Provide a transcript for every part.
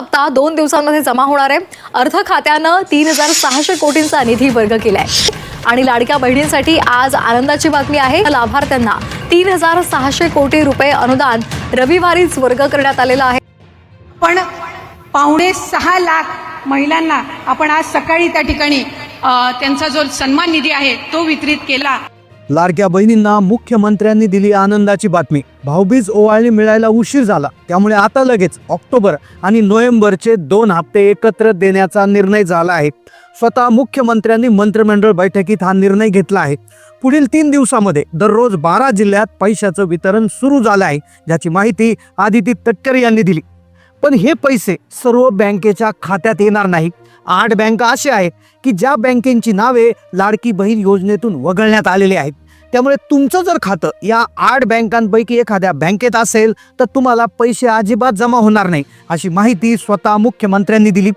हप्ता दोन दिवसांमध्ये जमा होणार आहे. अर्थ खात्यानं तीन हजार सहाशे कोटींचा निधी वर्ग केलाय. आणि लाडक्या बहिणींसाठी आज आनंदाची बातमी आहे. लाभार्थ्यांना तीन हजार सहाशे कोटी रुपये अनुदान रविवारीच वर्ग करण्यात आलेलं आहे. पण पावणे सहा लाख महिलांना आपण आज सकाळी त्या ठिकाणी त्यांचा जो सन्मान निधी आहे तो वितरित केला. लाडक्या बहिणींना मुख्यमंत्र्यांनी दिली आनंदाची बातमी. भाऊबीज ओवाळणी मिळायला उशीर झाला. त्यामुळे आता लगेच ऑक्टोबर आणि नोव्हेंबरचे दोन हप्ते एकत्र देण्याचा निर्णय झाला आहे. स्वतः मुख्यमंत्र्यांनी मंत्रिमंडळ बैठकीत हा निर्णय घेतला आहे. पुढील तीन दिवसामध्ये दररोज बारा जिल्ह्यात पैशाचं वितरण सुरू झालं आहे ज्याची माहिती आदिती तटकरे यांनी दिली. पण हे पैसे सर्व बँकेच्या खात्यात येणार नाही. आठ बँका अशा आहेत की ज्या बँकेची नावे लाडकी बहीण योजनेतून वगळण्यात आलेली आहेत. त्यामुळे तुमचं जर खातं या आठ बँकांपैकी एखाद्या बँकेत असेल तर तुम्हाला पैसे अजिबात जमा होणार नाही अशी माहिती स्वतः मुख्यमंत्र्यांनी दिली.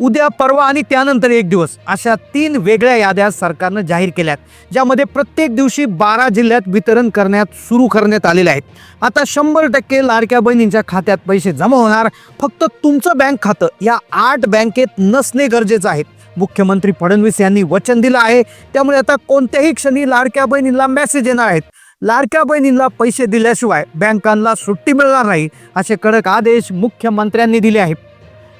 उद्या परवा आणि त्यानंतर एक दिवस अशा तीन वेगळ्या याद्या सरकारनं जाहीर केल्यात ज्यामध्ये प्रत्येक दिवशी बारा जिल्ह्यात वितरण करण्यात सुरू करण्यात आलेले आहेत. आता शंभर टक्के लाडक्या बहिणींच्या खात्यात पैसे जमा होणार. फक्त तुमचं बँक खातं या आठ बँकेत नसणे गरजेचं आहे. मुख्यमंत्री फडणवीस यांनी वचन दिलं आहे. त्यामुळे आता कोणत्याही क्षणी लाडक्या बहिणींना मेसेज येणार आहेत. लाडक्या बहिणींना पैसे दिल्याशिवाय बँकांना सुट्टी मिळणार नाही असे कडक आदेश मुख्यमंत्र्यांनी दिले आहेत.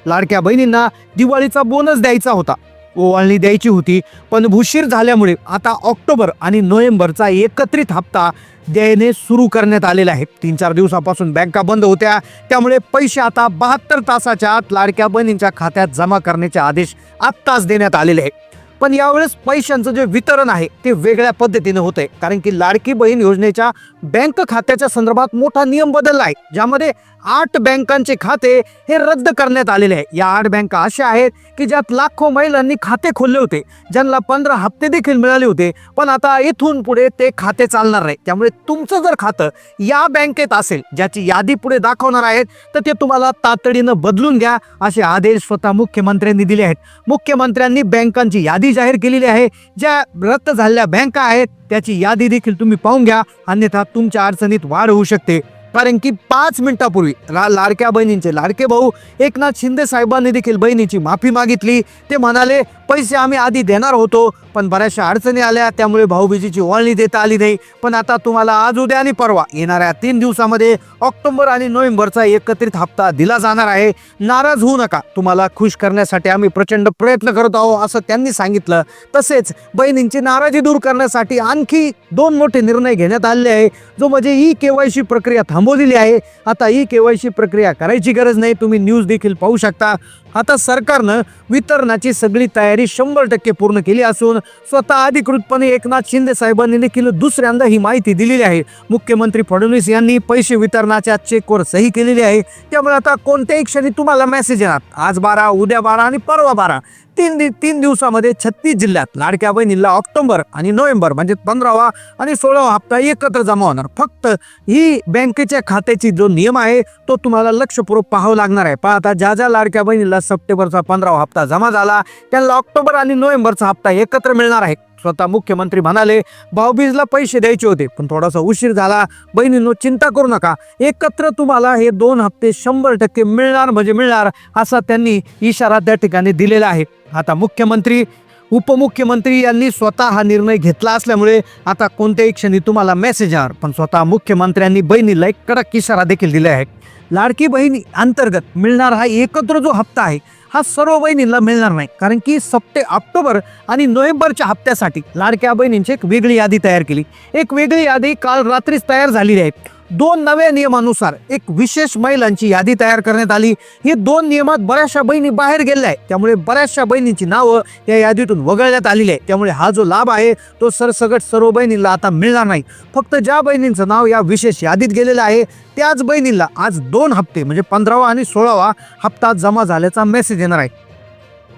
लाडक्या बहिणींना दिवाळीचा बोनस द्यायचा होता. ओवाळणी द्यायची होती. पण उशीर झाल्यामुळे आता ऑक्टोबर आणि नोव्हेंबरचा एकत्रित हप्ता देणे सुरू करण्यात आलेला आहे. तीन चार दिवसापासून बँका बंद होत्या. त्यामुळे पैसे आता बहात्तर तासाच्या आत लाडक्या बहिणींच्या खात्यात जमा करण्याचे आदेश आत्ताच देण्यात आलेले आहे. पण यावेळेस पैशांचं जे वितरण आहे ते वेगळ्या पद्धतीने होतंय. कारण की लाडकी बहीण योजनेच्या बँक खात्याच्या संदर्भात मोठा नियम बदलला आहे. ज्यामध्ये आठ बँकांचे खाते हे रद्द करण्यात आलेले आहे. या आठ बँका अशा आहेत की ज्यात लाखो महिलांनी खाते खोलले होते. ज्यांना पंधरा हप्ते देखील मिळाले होते. पण आता इथून पुढे ते खाते चालणार नाही. त्यामुळे तुमचं जर खातं या बँकेत असेल ज्याची यादी पुढे दाखवणार आहेत तर ते तुम्हाला तातडीनं बदलून घ्या असे आदेश स्वतः मुख्यमंत्र्यांनी दिले आहेत. मुख्यमंत्र्यांनी बँकांची यादी जाहीर केलेली आहे. ज्या रद्द झालेल्या बँका आहेत त्याची यादी देखील तुम्ही पाहून घ्या. अन्यथा तुमच्या अडचणीत वाढ होऊ शकते. कारण की पाच मिनिटापूर्वी ला लाडक्या बहिणींचे लाडके भाऊ एकनाथ शिंदे साहेबांनी देखील बहिणीची माफी मागितली. ते म्हणाले पैसे आम्ही आधी देणार होतो पण बऱ्याचशा अडचणी आल्या. त्यामुळे भाऊबीजीची ओळणी देता आली नाही. पण आता तुम्हाला आज उद्या आणि परवा येणाऱ्या तीन दिवसामध्ये ऑक्टोबर आणि नोव्हेंबरचा एकत्रित हप्ता दिला जाणार आहे. नाराज होऊ नका. तुम्हाला खुश करण्यासाठी आम्ही प्रचंड प्रयत्न करत आहोत असं त्यांनी सांगितलं. तसेच बहिणींची नाराजी दूर करण्यासाठी आणखी दोन मोठे निर्णय घेण्यात आले आहे जो म्हणजे ई के वाय सी प्रक्रिया थांबवलेली आहे. आता ही के वाय सी प्रक्रिया करायची गरज नाही. तुम्ही न्यूज देखील पाहू शकता. आता सरकारनं वितरणाची सगळी तयारी शंभर टक्के पूर्ण केली असून स्वतः अधिकृतपणे एकनाथ शिंदे साहेबांनी देखील दुसऱ्यांदा ही माहिती दिलेली आहे. मुख्यमंत्री फडणवीस यांनी पैसे वितरणाच्या चेकवर सही केलेली आहे. त्यामुळे आता कोणत्याही क्षणी तुम्हाला मेसेज येणार. आज बारा उद्या बारा आणि परवा बारा. तीन दि तीन दिवसामध्ये छत्तीस जिल्ह्यात लाडक्या बहिणीला ऑक्टोबर आणि नोव्हेंबर म्हणजे पंधरावा आणि सोळावा हप्ता एकत्र जमा होणार. फक्त ही बँकेच्या खात्याची जो नियम आहे तो तुम्हाला लक्षपूर्वक पाहावं लागणार आहे. पण आता ज्या ज्या लाडक्या बहिणीला सप्टेंबरचा पंधरावा हप्ता जमा झाला. त्यांना ऑक्टोबर आणि नोव्हेंबरचा हप्ता एकत्र मिळणार आहे. स्वतः मुख्यमंत्री म्हणाले भाऊबीजला पैसे द्यायचे होते पण थोडासा उशीर झाला. बहिणींनो चिंता करू नका. एकत्र तुम्हाला हे दोन हप्ते शंभर टक्के मिळणार म्हणजे मिळणार असा त्यांनी इशारा त्या ठिकाणी दिलेला आहे. आता मुख्यमंत्री उपमुख्यमंत्री यांनी स्वतः हा निर्णय घेतला असल्यामुळे आता कोणत्याही क्षणी तुम्हाला मेसेज येणार. पण स्वतः मुख्यमंत्र्यांनी बहिणीला एक कडक इशारा देखील दिला आहे. लाडकी बहिणी अंतर्गत मिळणार हा एकत्र जो हप्ता आहे हा सर्व बहिणींना मिळणार नाही. कारण की सप्टे ऑक्टोबर आणि नोव्हेंबरच्या हप्त्यासाठी लाडक्या बहिणींची एक वेगळी यादी तयार केली. एक वेगळी यादी काल रात्रीच तयार झालेली आहे. दोन नव्या नियमानुसार एक विशेष महिलांची यादी तयार करण्यात आली. ही दोन नियमात बऱ्याचशा बहिणी बाहेर गेलेल्या आहेत. त्यामुळे बऱ्याचशा बहिणींची नावं या यादीतून वगळण्यात आलेली आहे त्यामुळे हा जो लाभ आहे तो सरसगट सर्व बहिणींना आता मिळणार नाही. फक्त ज्या बहिणींचं नाव या विशेष यादीत गेलेलं आहे त्याच बहिणींना आज दोन हप्ते म्हणजे पंधरावा आणि सोळावा हप्ता जमा झाल्याचा मेसेज येणार आहे.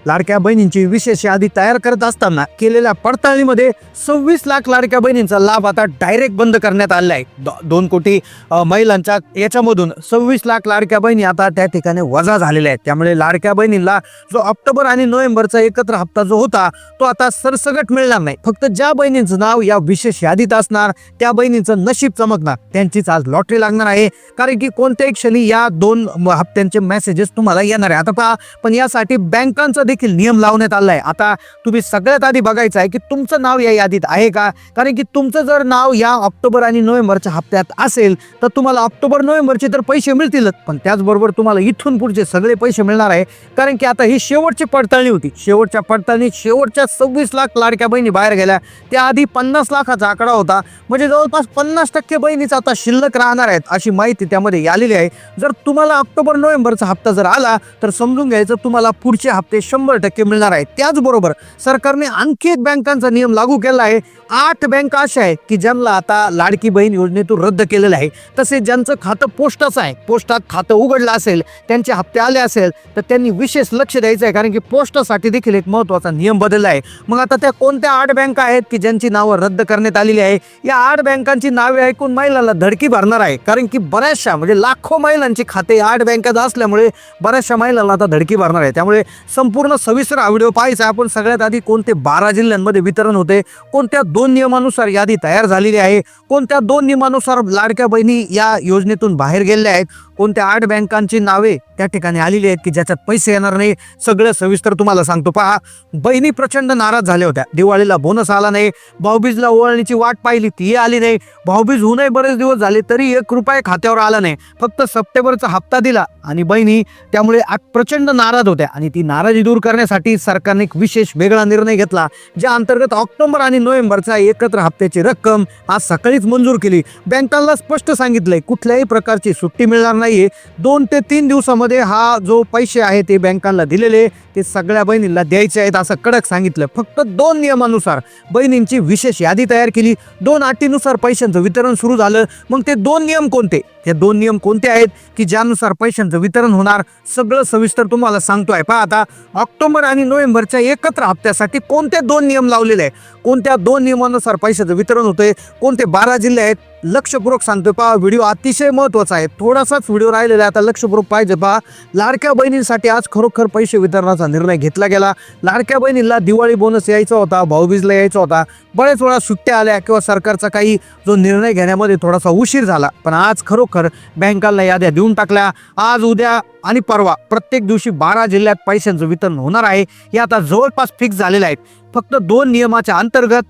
लाडक्या बहिणींची विशेष यादी तयार करत असताना केलेल्या पडताळणीमध्ये सव्वीस लाख लाडक्या बहिणींचा लाभ आता डायरेक्ट बंद करण्यात आलेला आहे. दो- दोन कोटी महिलांच्या याच्यामधून सव्वीस लाख लाडक्या बहिणी आता त्या ठिकाणी वजा झालेल्या आहेत. त्यामुळे लाडक्या बहिणींना जो ऑक्टोबर आणि नोव्हेंबरचा एकत्र हप्ता जो होता तो आता सरसगट मिळणार नाही. फक्त ज्या बहिणींचं नाव या विशेष यादीत असणार त्या बहिणींचं नशीब चमकणार. त्यांचीच आज लॉटरी लागणार आहे. कारण की कोणत्याही क्षणी या दोन हप्त्यांचे मेसेजेस तुम्हाला येणार आहे आता पहा पण यासाठी बँकांचा देखील नियम लावण्यात आला आहे आता तुम्ही सगळ्यात आधी बघायचं आहे की तुमचं नाव या यादीत आहे का? कारण की तुमचं जर नाव या ऑक्टोबर आणि नोव्हेंबरच्या हप्त्यात असेल तर तुम्हाला ऑक्टोबर नोव्हेंबरचे तर पैसे मिळतीलच पण त्याचबरोबर तुम्हाला इथून पुढचे सगळे पैसे मिळणार आहे. कारण की आता ही शेवटची पडताळणी होती. शेवटच्या पडताळणीत शेवटच्या सव्वीस लाख लाडक्या बहिणी बाहेर गेल्या. त्याआधी पन्नास लाखाचा आकडा होता. म्हणजे जवळपास पन्नास टक्के बहिणीच आता शिल्लक राहणार आहेत अशी माहिती त्यामध्ये आलेली आहे. जर तुम्हाला ऑक्टोबर नोव्हेंबरचा हप्ता जर आला तर समजून घ्यायचं तुम्हाला पुढचे हप्ते शंभर शंभर टक्के मिळणार आहे. त्याचबरोबर सरकारने आणखी एक बँकांचा नियम लागू केला आहे. आठ बँका अशा आहेत की ज्यांना आता लाडकी बहीण योजनेतून रद्द केलेलं आहे. तसेच ज्यांचं खातं पोस्टाचं आहे. पोस्टात खातं उघडलं असेल त्यांचे हप्ते आले असेल तर त्यांनी विशेष लक्ष द्यायचं आहे. कारण की पोस्टासाठी देखील एक महत्त्वाचा नियम बदलला आहे. मग आता त्या कोणत्या आठ बँका आहेत की ज्यांची नावं रद्द करण्यात आलेली आहे? या आठ बँकांची नावे ऐकून महिलांना धडकी भरणार आहे. कारण की बऱ्याचशा म्हणजे लाखो महिलांची खाते आठ बँकात असल्यामुळे बऱ्याचशा महिलांना आता धडकी भरणार आहे. त्यामुळे संपूर्ण सविस्तर हा व्हिडिओ पाहायचा आपण सगळ्यात आधी कोणते बारा जिल्ह्यांमध्ये वितरण होते कोणत्या दोन नियमानुसार यादी तयार झालेली आहे कोणत्या दोन नियमानुसार लाडक्या बहिणी या योजनेतून बाहेर गेलेल्या आहेत कोणत्या आठ बँकांची नावे त्या ठिकाणी आलेली आहेत की ज्याच्यात पैसे येणार नाही सगळं सविस्तर तुम्हाला सांगतो. पहा बहिणी प्रचंड नाराज झाल्या होत्या. दिवाळीला बोनस आला नाही भाऊबीजला ओवाळणीची वाट पाहिली ती आली नाही. भाऊबीज होऊनही बरेच दिवस झाले तरी एक रुपये खात्यावर आला नाही. फक्त सप्टेंबरचा हप्ता दिला आणि बहिणी त्यामुळे प्रचंड नाराज होत्या आणि ती नाराजी दूर करण्यासाठी सरकारने एक विशेष वेगळा निर्णय घेतला ज्या अंतर्गत ऑक्टोबर आणि नोव्हेंबरचा एकत्र हप्त्याची रक्कम आज सकाळीच मंजूर केली. बँकांना स्पष्ट सांगितलंय कुठल्याही प्रकारची सुट्टी मिळणार नाहीये. दोन ते तीन दिवसामध्ये हा जो पैसे आहे ते बँकांना दिलेले ते सगळ्या बहिणींना द्यायचे आहेत असं कडक सांगितलं. फक्त दोन नियमानुसार बहिणींची विशेष यादी तयार केली. दोन अटीनुसार पैशांचं वितरण सुरू झालं. मग ते दोन नियम कोणते? हे दोन नियम कोणते आहेत की ज्यानुसार पैशांचं वितरण होणार? सगळं सविस्तर तुम्हाला सांगतोय. पहा आता ऑक्टोबर आणि नोव्हेंबरच्या एकत्र हप्त्यासाठी कोणते दोन नियम लावलेले आहे कोणत्या दोन नियमानुसार पैशाचं वितरण होतंय? कोणते बारा जिल्हे आहेत? लक्षपूर्वक सांगतोय पहा व्हिडिओ अतिशय महत्त्वाचा आहे. थोडासाच व्हिडिओ राहिलेला आहे आता लक्षपूर्वक पाहिजे पहा. लाडक्या बहिणींसाठी आज खरोखर पैसे वितरणाचा निर्णय घेतला गेला. लाडक्या बहिणींना दिवाळी बोनस यायचा होता भाऊबीजला यायचा होता. बऱ्याच वेळा सुट्ट्या आल्या किंवा सरकारचा काही जो निर्णय घेण्यामध्ये थोडासा उशीर झाला. पण आज खरोखर बँकांना याद्या देऊन टाकल्या. आज उद्या आणि परवा प्रत्येक दिवशी बारा जिल्ह्यात पैशांचं वितरण होणार आहे. हे आता जवळपास फिक्स झालेलं आहे. फक्त दोन नियमाच्या अंतर्गत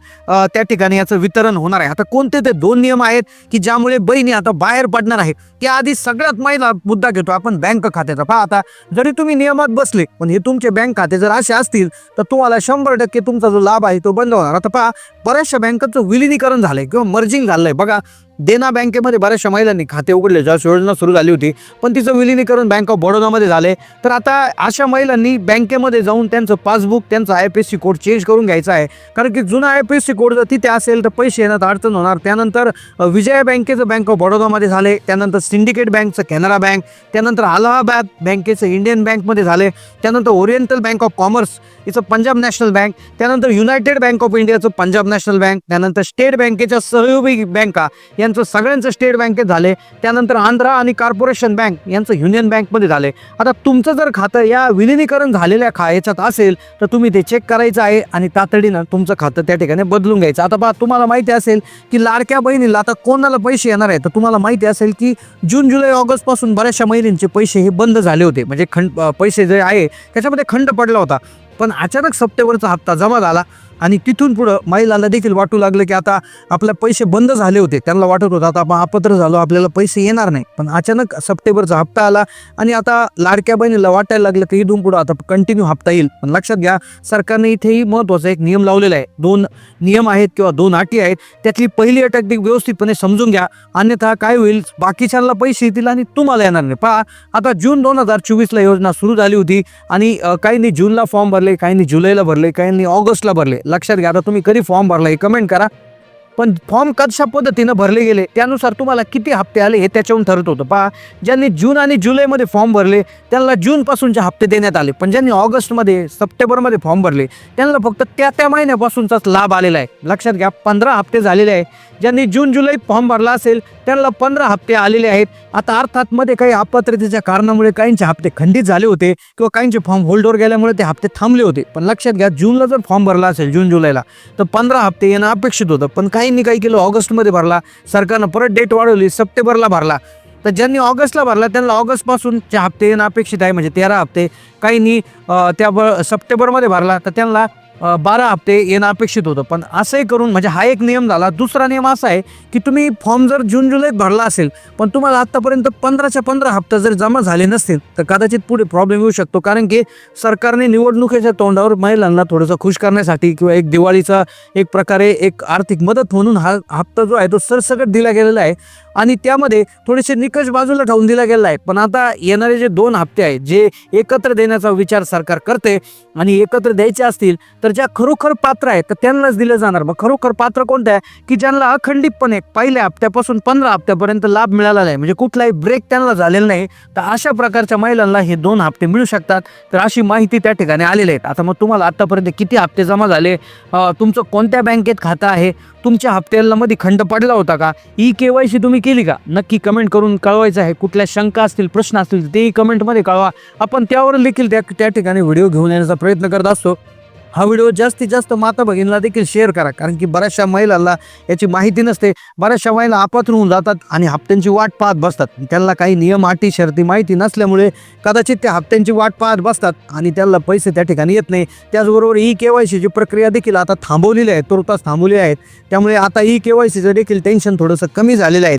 त्या ठिकाणी याचं वितरण होणार आहे. आता कोणते ते दोन नियम आहेत की ज्यामुळे बहिणी आता बाहेर पडणार आहे त्याआधी सगळ्यात महिला मुद्दा घेतो आपण बँक खात्याचा. पहा आता जरी तुम्ही नियमात बसले पण हे तुमचे बँक खाते जर असे असतील तर तुम्हाला शंभर टक्के तुमचा जो लाभ आहे तो बंद होणार. आता पहा बऱ्याचशा बँकांचं विलिनीकरण झालंय किंवा मर्जिंग झालंय. बघा देना बँकेमध्ये बऱ्याचशा महिलांनी खाते उघडले. ज्या योजना सुरू झाली होती पण तिचं विलिनीकरण बँक ऑफ बडोदामध्ये झाले. तर आता अशा महिलांनी बँकेमध्ये जाऊन त्यांचं पासबुक त्यांचा I P S C code change करून घ्यायचा आहे. कारण की जुना I P S C code जर तिथे असेल तर पैसे येण्यात अडचण होणार. त्यानंतर विजया बँकेचं बँक ऑफ बडोदामध्ये झाले. त्यानंतर सिंडिकेट बँकचं कॅनरा बँक. त्यानंतर अलाहाबाद बँकेचं इंडियन बँकमध्ये झाले. त्यानंतर ओरिएंटल बँक ऑफ कॉमर्स इचं पंजाब नॅशनल बँक. त्यानंतर युनायटेड बँक ऑफ इंडियाचं पंजाब नॅशनल बँक. त्यानंतर स्टेट बँकेच्या सहयोगी बँका. या यांचं सगळ्यांचं स्टेट बँकेत झाले. त्यानंतर आंध्रा आणि कॉर्पोरेशन बँक यांचं युनियन बँकमध्ये झाले. आता तुमचं जर खातं या विलिनीकरण झालेल्या खा याच्यात असेल तर तुम्ही ते चेक करायचं आहे आणि तातडीनं तुमचं खातं त्या ठिकाणी बदलून घ्यायचं. आता बा तुम्हाला माहिती असेल की लाडक्या बहिणीला आता कोणाला पैसे येणार आहे तर तुम्हाला माहिती असेल की जून जुलै ऑगस्टपासून बऱ्याचशा महिलांचे पैसे हे बंद झाले होते. म्हणजे खंड पैसे जे आहे त्याच्यामध्ये खंड पडला होता. पण अचानक सप्टेंबरचा हप्ता जमा झाला. आणि तिथून पुढं महिलांना देखील वाटू लागलं की आता आपले पैसे बंद झाले होते. त्यांना वाटत होतं आता आपण अपत्र झालो आपल्याला पैसे येणार नाही. पण अचानक सप्टेंबरचा हप्ता आला आणि आता लाडक्या बहिणीला वाटायला लागलं की इथून पुढं आता कंटिन्यू हप्ता येईल. पण लक्षात घ्या सरकारने इथेही महत्त्वाचा एक नियम लावलेला आहे. दोन नियम आहेत किंवा दोन अटी आहेत. त्यातली पहिली अट अगदी व्यवस्थितपणे समजून घ्या. अन्यथा काय होईल? बाकीच्यांना पैसे येतील आणि तुम्हाला येणार नाही. पहा आता जून दोन हजार चोवीसला योजना सुरू झाली होती आणि काहींनी जूनला फॉर्म भरले काहींनी जुलैला भरले काहींनी ऑगस्टला भरले. लक्षात घ्या. आता तुम्ही कधी फॉर्म भरला हे कमेंट करा. पण फॉर्म कशा पद्धतीनं भरले गेले त्यानुसार तुम्हाला किती हप्ते आले हे त्याच्याहून ठरत होतं. पहा ज्यांनी जून आणि जुलैमध्ये फॉर्म भरले त्यांना जूनपासूनचे हप्ते देण्यात आले. पण ज्यांनी ऑगस्टमध्ये सप्टेंबरमध्ये फॉर्म भरले त्यांना फक्त त्या त्या महिन्यापासूनचाच लाभ आलेला आहे. लक्षात घ्या पंधरा हप्ते झालेले आहे. ज्यांनी जून जुलै फॉर्म भरला असेल त्यांना पंधरा हप्ते आलेले आहेत. आता अर्थात मध्ये काही अपात्रतेच्या कारणामुळे काहींचे हप्ते खंडित झाले होते किंवा काहींचे फॉर्म होल्डवर गेल्यामुळे ते हप्ते थांबले होते. पण लक्षात घ्या जूनला जर फॉर्म भरला असेल जून जुलैला तर पंधरा हप्ते येणं अपेक्षित होतं. पण काहींनी काही केलं ऑगस्टमध्ये भरला सरकारनं परत डेट वाढवली सप्टेंबरला भरला. तर ज्यांनी ऑगस्टला भरला त्यांना ऑगस्टपासूनचे हप्ते येणं अपेक्षित आहे म्हणजे तेरा हप्ते. काहींनी त्या ब सप्टेंबरमध्ये भरला तर त्यांना बारा हप्ते येणं अपेक्षित होतं. पण असंही करून म्हणजे हा एक नियम झाला. दुसरा नियम असा आहे की तुम्ही फॉर्म जर जून जुलैत भरला असेल पण तुम्हाला आत्तापर्यंत पंधराच्या पंधरा हप्ता जर जमा झाले नसतील तर कदाचित पुढे प्रॉब्लेम येऊ शकतो. कारण की सरकारने निवडणुकीच्या तोंडावर महिलांना थोडंसं खुश करण्यासाठी किंवा एक दिवाळीचा एक प्रकारे एक आर्थिक मदत म्हणून हा हप्ता जो आहे तो सरसकट दिला गेलेला आहे. आणि त्यामध्ये थोडेसे निकष बाजूला ठेवून दिला गेला आहे. पण आता येणारे जे दोन हप्ते आहेत जे एकत्र देण्याचा विचार सरकार करते आणि एकत्र द्यायचे असतील तर ज्या खरोखर पात्र आहेत तर त्यांनाच दिलं जाणार. मग खरोखर पात्र कोणतं आहे? की ज्यांना अखंडितपणे पहिल्या हप्त्यापासून पंधरा हप्त्यापर्यंत लाभ मिळाला नाही म्हणजे कुठलाही ब्रेक त्यांना झालेला नाही तर अशा प्रकारच्या महिलांना हे दोन हप्ते मिळू शकतात. तर अशी माहिती त्या ठिकाणी आलेली आहेत आता मग तुम्हाला आत्तापर्यंत किती हप्ते जमा झाले? तुमचं कोणत्या बँकेत खातं आहे? तुमच्या हप्त्यामध्ये खंड पडला होता का? ई के वाय सी तुम्ही केली का? नक्की कमेंट करून कळवायचं आहे. कुठल्या शंका असतील प्रश्न असतील तेही कमेंटमध्ये कळवा. आपण त्यावर देखील त्या त्या ठिकाणी व्हिडिओ घेऊन येण्याचा प्रयत्न करत असतो. हा व्हिडिओ जास्तीत जास्त माता भगिनीला देखील शेअर करा. कारण की बऱ्याचशा महिलांना याची माहिती नसते. बऱ्याचशा महिला अपात्र होऊन जातात आणि हप्त्यांची वाट पाहत बसतात. त्यांना काही नियम अटी शर्ती माहिती नसल्यामुळे कदाचित त्या हप्त्यांची वाट पाहत बसतात आणि त्यांना पैसे त्या ठिकाणी येत नाही. त्याचबरोबर ई के वाय सीची प्रक्रिया देखील आता थांबवलेली आहे. तुर्तास थांबवली आहेत त्यामुळे आता ई के वाय सीचं देखील टेन्शन थोडंसं कमी झालेलं आहे.